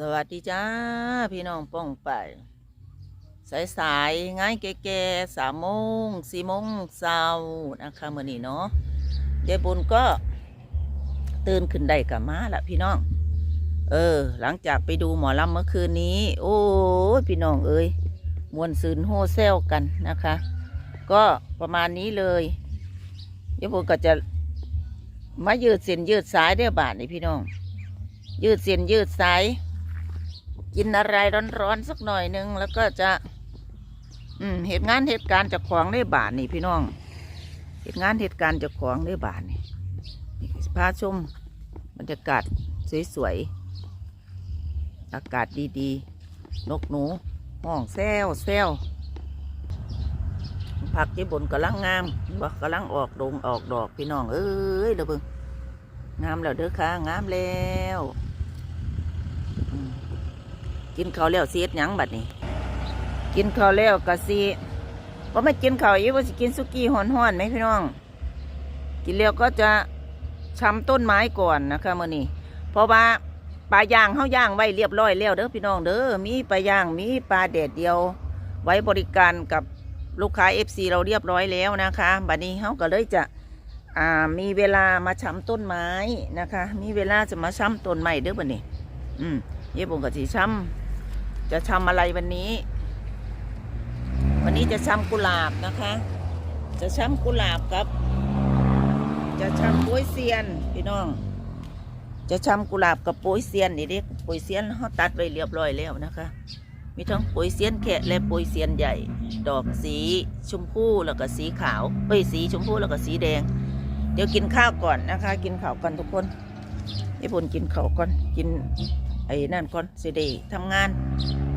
สวัสดีจ้า พี่น้องป้องไป สายสายง่ายแก่ๆสามโมงสี่โมงเช้านะคะเมื่อนี้เนาะยายบุญก็ตื่นขึ้นได้กับมาละพี่น้อง เออ หลังจากไปดูหมอลำเมื่อคืนนี้ โอ้พี่น้องเอ้ยมวนซืนโฮเซลกันนะคะ ก็ประมาณนี้เลยยายบุญก็จะมายืดเส้นยืดสายเด้อบาทนี่พี่น้อง ยืดเส้นยืดสาย กินอะไรร้อนๆสักหน่อยหนึงแล้วก็จะ อืมเหตุงานเหตุการณ์จากของได้บาทนี่พี่น้องเหตุงานเหตุการณ์จากของได้บาทนี่นี่พาชมบรรยากาศสวยๆอากาศดีๆ นกหนูห้องแซวแซวผักที่บนกำลังงามบ่กำลังออกดงออกดอกพี่น้องเอ้ยเด้อเบิ่งงามแล้วเด้อค่ะงามแล้ว กินข้าวแล้วเสียดหยังบัดนี้ กินข้าวแล้วก็สิว่าไม่กินข้าวอีกว่าสิกินสุกี้ฮ้อนๆไหมพี่น้อง กินแล้วก็จะช้ำต้นไม้ก่อนนะคะมื่อนี้เพราะว่าปลาย่างเฮาย่างไว้เรียบร้อยแล้วเด้อพี่น้องเด้อมีปลาย่างมีปลาแดดเดียว ไว้บริการกับลูกค้า FC เราเรียบร้อยแล้วนะคะบัดนี้เฮาก็เลยจะอ่ามีเวลามาช้ำต้นไม้นะคะ มีเวลาจะมาช้ำต้นไม้เด้อบัดนี้ อืมเย่บงกับสีช้ำ จะช้ำอะไรวันนี้ วันนี้จะช้ำกุหลาบนะคะ จะช้ำกุหลาบกับ จะช้ำโป้ยเซียนพี่น้อง จะช้ำกุหลาบกับโป้ยเซียนนี่เด็กโป้ยเซียนเขาตัดไว้เรียบร้อยแล้วนะคะ มีทั้งโป้ยเซียนแขะและโป้ยเซียนใหญ่ ดอกสีชมพูแล้วก็สีขาวเอ้ยสีชมพูแล้วก็สีแดง เดี๋ยวกินข้าวก่อนนะคะ กินข้าวก่อนทุกคนญี่ปุ่นกินข้าวก่อนกิน ไอ้นั่นก่อนสิเดทำงาน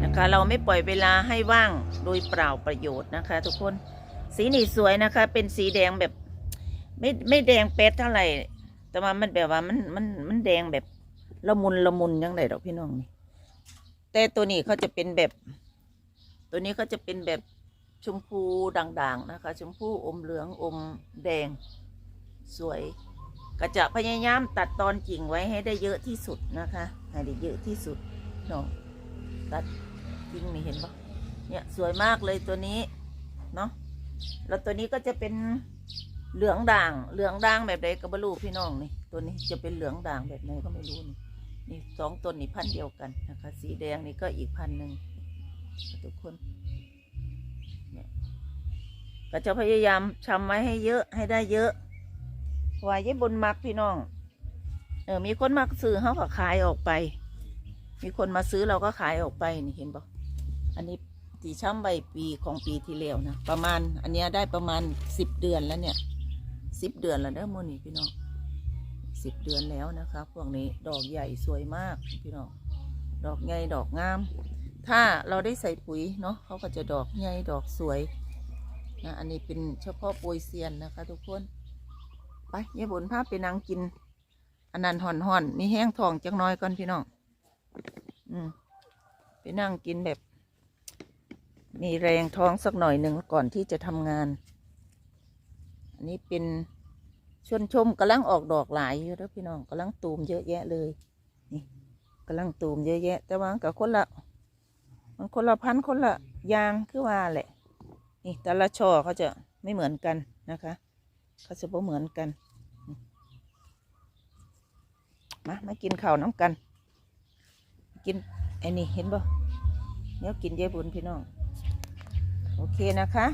นะคะ เราไม่ปล่อยเวลาให้ว่างโดยเปล่าประโยชน์นะคะ ทุกคนสีนี่สวยนะคะ เป็นสีแดงแบบไม่ไม่แดงเป๊ดเท่าไหร่ แต่ว่ามันแบบว่ามันมันมันแดงแบบละมุนละมุนยังไงดอกพี่น้องนี่แต่ตัวนี้เขาจะเป็นแบบ ตัวนี้เขาจะเป็นแบบชมพูด่างๆนะคะ ชมพูอมเหลืองอมแดงสวย ก็จะพยายามตัดตอนกิ่งไว้ให้ได้เยอะที่สุดนะคะให้ได้เยอะที่สุดเนาะตัดกิ่งนี่เห็นปะเนี่ยสวยมากเลยตัวนี้เนาะแล้วตัวนี้ก็จะเป็นเหลืองด่างเหลืองด่างแบบใดก็บรูพี่น้องนี่ตัวนี้จะเป็นเหลืองด่างแบบไหนก็ไม่รู้นี่นี่สองต้นนี่พันเดียวกันนะคะ สีแดงนี่ก็อีกพันหนึ่งทุกคนเนี่ยก็จะพยายามทำไว้ให้เยอะให้ได้เยอะ เพราะว่าญี่ปุ่นมักพี่น้อง เออ มีคนมาซื้อเขาก็ขายออกไป มีคนมาซื้อเราก็ขายออกไปนี่เห็นปะอันนี้ตีช่ำใบปีของปีที่แล้วนะประมาณ อันนี้ได้ประมาณสิบเดือนแล้วเนี่ยสิบเดือนแล้วเด้อโมนี่พี่น้องสิบเดือนแล้วนะคะพวกนี้ดอกใหญ่สวยมากพี่น้องดอกใหญ่ดอกงาม ถ้าเราได้ใส่ปุ๋ยเนาะเขาก็จะดอกใหญ่ดอกสวยนะอันนี้เป็นเฉพาะโปรยเซียนนะคะ ทุกคน ไปยายบุญภาพไปนั่งกิน อันนั้นห่อนห่อนมีแห้งทองจังน้อยก่อนพี่น้อง อืมไปนั่งกินแบบ มีแรงท้องสักหน่อยหนึ่งก่อนที่จะทำงาน อันนี้เป็นชวนชมกำลังออกดอกหลายอยู่แล้วพี่น้องกำลังตูมเยอะแยะเลย นี่กำลังตูมเยอะแยะ แต่ว่ากับคนละ มันคนละพันคนละยางคือว่าแหละ นี่แต่ละช่อเขาจะไม่เหมือนกันนะคะ เขาจะไม่เหมือนกัน มามากินข้าวน้ำกัน กินไอ้นี่เห็นบ่เดี๋ยกินเยบุญพี่น้อง โอเคนะคะ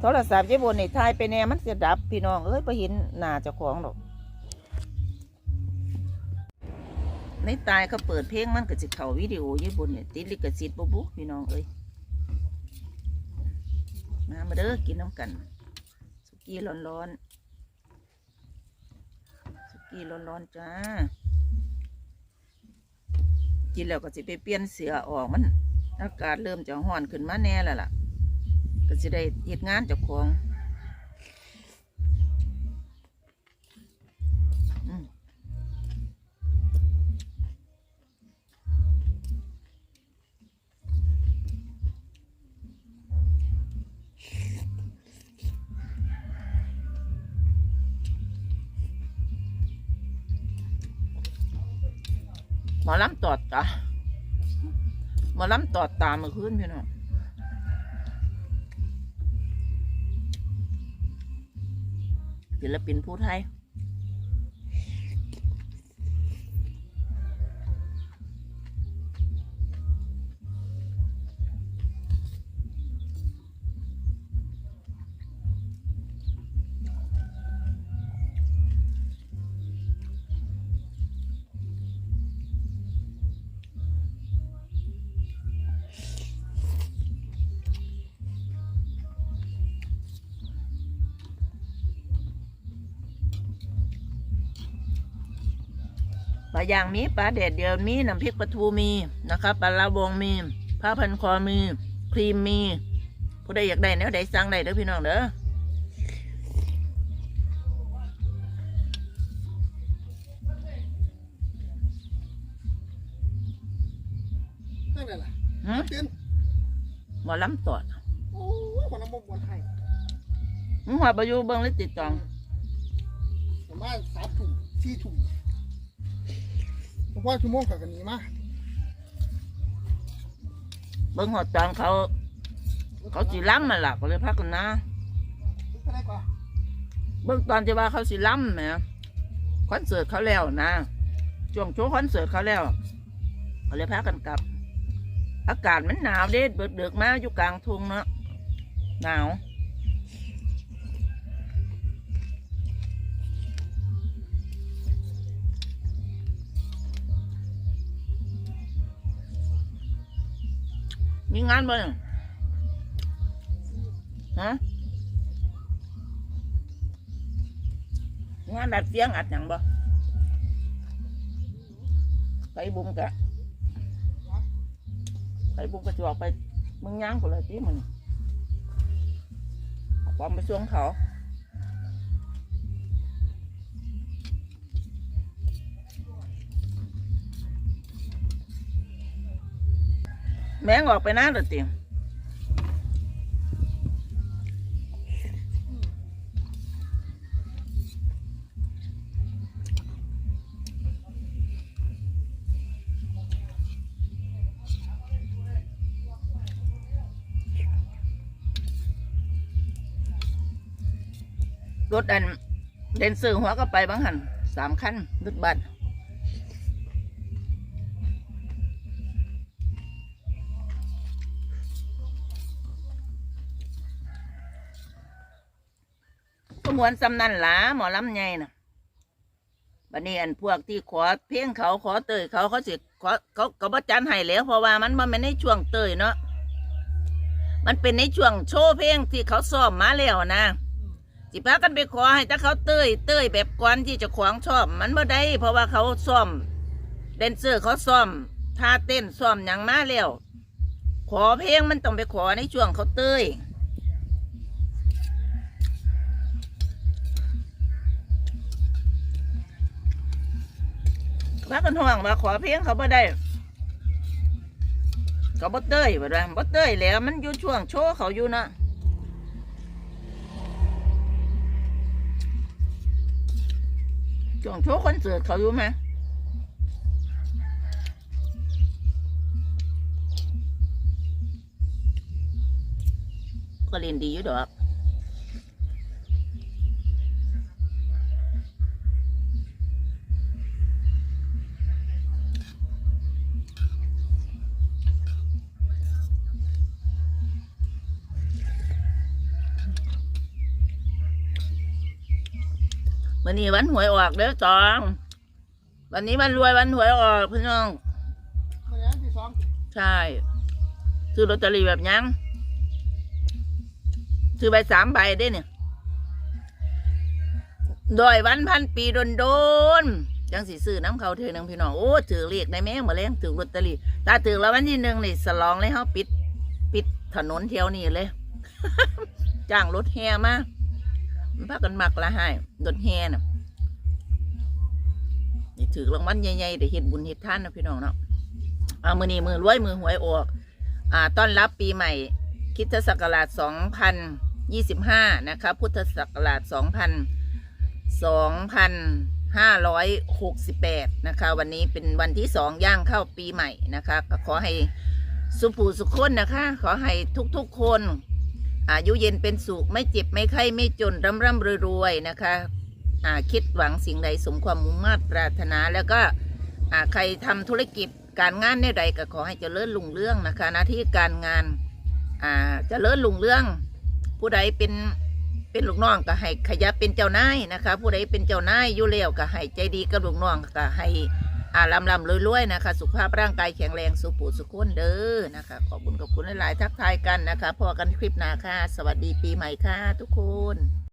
โทรศัพท์เจ๊บนในทายไปแน่มันจะดับพี่น้อง เอ้ยไปเห็นหน้าเจ้าของหรอกในตายเขาเปิดเพลงมันก็จะเข่าวิดีโอเจ๊บนเนี่ยติดลิขสิทธิ์บุบุพี่น้องเอ้ยมามาเด้อกินน้ำกัน กี้ร้อนๆสุกี้ร้อนๆจ้า กินแล้วก็จะไปเปลี่ยนเสือออกมัน อากาศเริ่มจะห้อนขึ้นมาแน่แล้วล่ะ ก็จะได้เหตุงานเจ้าของ หมอลำตอดตาหมอลำตอดตาเมื่อคืนพี่น้องศิลปินผู้ไทย ปลาย่างมีปลาแดดเดียวมีน้ำพริกปลาทูมีนะครับปลาลาบงมีผ้าพันคอมีครีมมี ผู้ใดอยากได้แนวใดสั่งได้เด้อพี่น้องเด้อนั่นแหละหึเต้นหมอลำตอดโอ้ยคนละมุมบนไทยมึงหัวประยูเบิ้งหรือติดจองประมาณสามถุงสี่ถุงเพราะว่าชั่วโมงกับกันนี้มาเบิ้งหอดจองเขา เขาสีล้ำมาหลักก็เลยพักกันนะก็ได้กว่าเบิ้งตอนที่ว่าเขาสีล้ำแหมคอนเสิร์ตเขาแล้วนะช่วงโชว์คอนเสิร์ตเขาแล้วก็เลยพักกันกลับ อากาศมันหนาวเด็ดเบิกเดือกมาอยู่กลางทุ่งเนาะหนาว มีงานบ่เนี่ยฮะงานดัดเสียงอัดหยังบ่ไปบุ้งกะไปบุ้งกระจอกไปมึงย่างกูเลยพี่มึงความไปช่วงเขา แมงออกไปนะเลยวตีรถอันเดนเซอร์หัวก็ไปบางหันสามคันรถบัส มวนสำนันหลาหมอลำไงน่ะบันนี้อันพวกที่ขอเพียงเขาขอเตยเขาเขาสิขอเขาเขาบ่จันให้แล้วเพราะว่ามันมันไม่ในช่วงเตยเนาะมันเป็นในช่วงโชว์เพลงที่เขาซ้อมมาแล้วนะสิพากันไปขอให้ถ้าเขาเตยเตยแบบก่อนที่จะขวางชอบ มันบ่ได้ เพราะว่าเขาซ้อมแดนเซอร์เขาซ้อมท่าเต้นซ้อมอย่างมาแล้วขอเพลงมันต้องไปขอในช่วงเขาเตย ว่ากันห่วงว่าขอเพียงเขาบ่ได้เขาบ่เต้ยบ่ได้บ่เต้ยแล้วมันอยู่ช่วงโชว์เขาอยู่นะช่วงโชว์คอนเสิร์ตเขาอยู่ไหมก็เล่นดีอยู่ดอก วันนี้วันหวยออกเด้อจอง วันนี้วันรวยวันหวยออกพี่น้องมาแล้วที่สองใช่ซื้อลอตเตอรี่แบบยังซื้อใบสามใบได้เนี่ยดอยวันพันปีโดนโดนๆจังสิซื้อน้ำเขาเธอหนึ่งพี่น้องโอ้ถือเลขในแม่งมาเลี้ยงถือลอตเตอรี่ถ้าถือแล้ววันที่หนึ่งนี่สลองเลยเขาปิด ปิดถนนเที่ยวนี้เลย จ้างรถแห่มามัน พากันมักละให้รถแห่น่ะนี่ถือรางวัลใหญ่ๆได้เฮ็ดบุญเฮ็ดท่านนะพี่น้องเนาะเอามือนี้มือรวยมือหวยออก อ่า ต้อนรับปีใหม่คริดศักราช2025นะคะ พุทธศักราช2000 2568นะคะ วันนี้เป็นวันที่สองย่างเข้าปีใหม่นะคะ ก็ขอให้สุภูสุขคนนะคะ ขอให้ทุกๆคน อายุเย็นเป็นสุขไม่เจ็บไม่ไข้ไม่จนร่ำร่ำรวยๆนะคะอ่าคิดหวังสิ่งใดสมความมุ่งมา่ปรารถนา แล้วก็อ่าใครทำธุรกิจการงานในใดก็ขอให้เจริญรุ่งเรื่องนะคะหน้าที่การงานอ่าเจริญรุ่งเรื่อง ผู้ใดเป็นเป็นลูกน้องก็ให้ขยับเป็นเจ้านายนะคะ ผู้ใดเป็นเจ้านายอยู่แล้วก็ให้ใจดีกับลูกน้องก็ให้ อ่าลำลำรวยๆนะคะ สุขภาพร่างกายแข็งแรงสุขุสุขคนเด้อนะคะ ขอบคุณขอบคุณหลายๆทักทายกันนะคะพอกันคลิปหน้าค่ะ สวัสดีปีใหม่ค่ะทุกคน